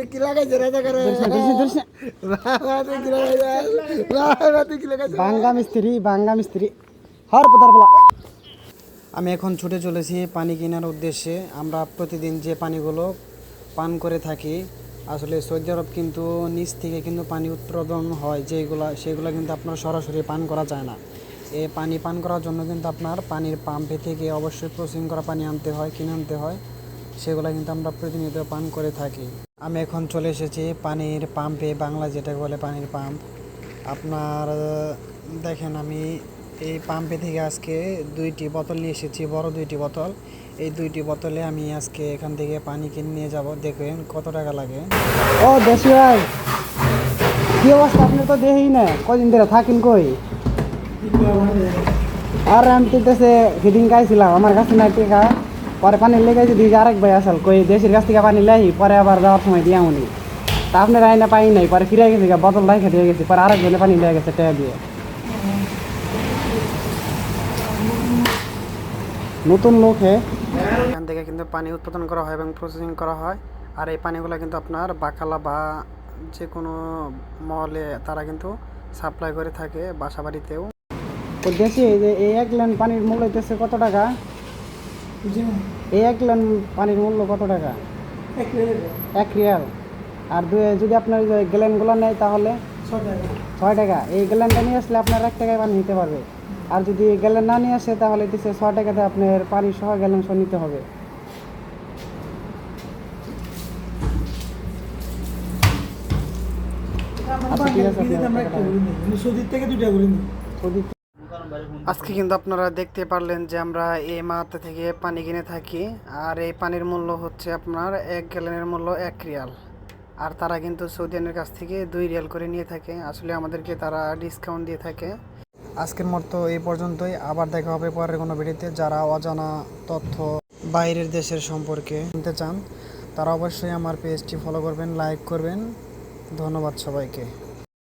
তুই কি লাগাইছে রাজা করে বাবা কি লাগাইছে বাবা কি লাগাইছে বাঙ্গা মিস্ত্রি বাঙ্গা মিস্ত্রি। হর পদার বলা আমি এখন ছুটে চলেছি পানি কেনার উদ্দেশ্যে। আমরা প্রতিদিন যে পানিগুলো পান করে থাকি আসলে সৌদি আরব কিন্তু নিচ থেকে কিন্তু পানি উৎপাদন হয় যেগুলো সেগুলো কিন্তু আপনার সরাসরি পান করা যায় না। এই পানি পান করার জন্য কিন্তু আপনার পানির পাম্পে থেকে অবশ্যই প্রসেসিং করা পানি আনতে হয় কিনে আনতে হয়। সেগুলো কিন্তু আমরা প্রতিনিয়ত পান করে থাকি। আমি এখন চলে এসেছি পানির পাম্পে বাংলা যেটা বলে পানির পাম্প আপনার, দেখেন আমি এই পাম্পে থেকে আজকে দুইটি বোতল নিয়ে এসেছি, বড় দুইটি বোতল। এই দুইটি বোতলে আমি আজকে এখান থেকে পানি কিনে নিয়ে যাব। দেখবেন কত টাকা লাগে। ও, দেশি ভাই। কি অবস্থা? আপনি তো দেখি না। কদিন ধরে থাকেন কই? আর, আমি তিনটেছে সেদিন গাইছিলাম আমার কাছে না টেকা। পরে পানি লেগেছে দিকে আরেক ভাই আসল কই দেশের কাছ থেকে পানি লাই পরে আবার যাওয়ার সময় দিয়া উনি তা আপনার আইনা পাই নাই পরে ফিরে গেছে বদল রাইখে দিয়ে গেছি পরে আরেক জনে পানি লেগে গেছে টেকা দিয়ে। নতুন লোক হে এখান থেকে কিন্তু পানি উৎপাদন করা হয় এবং প্রসেসিং করা হয় আর এই পানিগুলো কিন্তু আপনার বাকালা বা যে কোনো মহলে তারা কিন্তু সাপ্লাই করে থাকে বাসা বাড়িতেও তো দেশে এই যে এই এক গ্যালন পানির মূল্য হইতেছে কত টাকা? এই এক গ্যালন পানির মূল্য কত টাকা? এক রিয়াল। আর দু- যদি আপনার গ্যালনগুলো নেয় তাহলে? ছয় টাকা। এই গ্যালনটা নিয়ে আসলে আপনার এক টাকায় পানি নিতে পারবে। আর যদি গ্যালন না নিয়ে আসে তাহলে দিচ্ছে ছয় টাকাতে আপনার পানি সহ গ্যালন সহ নিতে হবে। আচ্ছা ঠিক আছে। সৌদির থেকে দুইটা করে নিই। আজকে কিন্তু আপনারা দেখতে পারলেন যে আমরা এই মাথা থেকে পানি কিনে থাকি, আর এই পানির মূল্য হচ্ছে আপনার এক গ্যালনের মূল্য এক রিয়াল। আর তারা কিন্তু সৌদিয়ানের কাছ থেকে দুই রিয়াল করে নিয়ে থাকে। আসলে আমাদেরকে তারা ডিসকাউন্ট দিয়ে থাকে। আজকের মতো এই পর্যন্তই। আবার দেখা হবে পরের কোনো ভিডিওতে। যারা অজানা তথ্য বাইরের দেশের সম্পর্কে শুনতে চান, তারা অবশ্যই আমার পেজটি ফলো করবেন লাইক করবেন। ধন্যবাদ সবাইকে।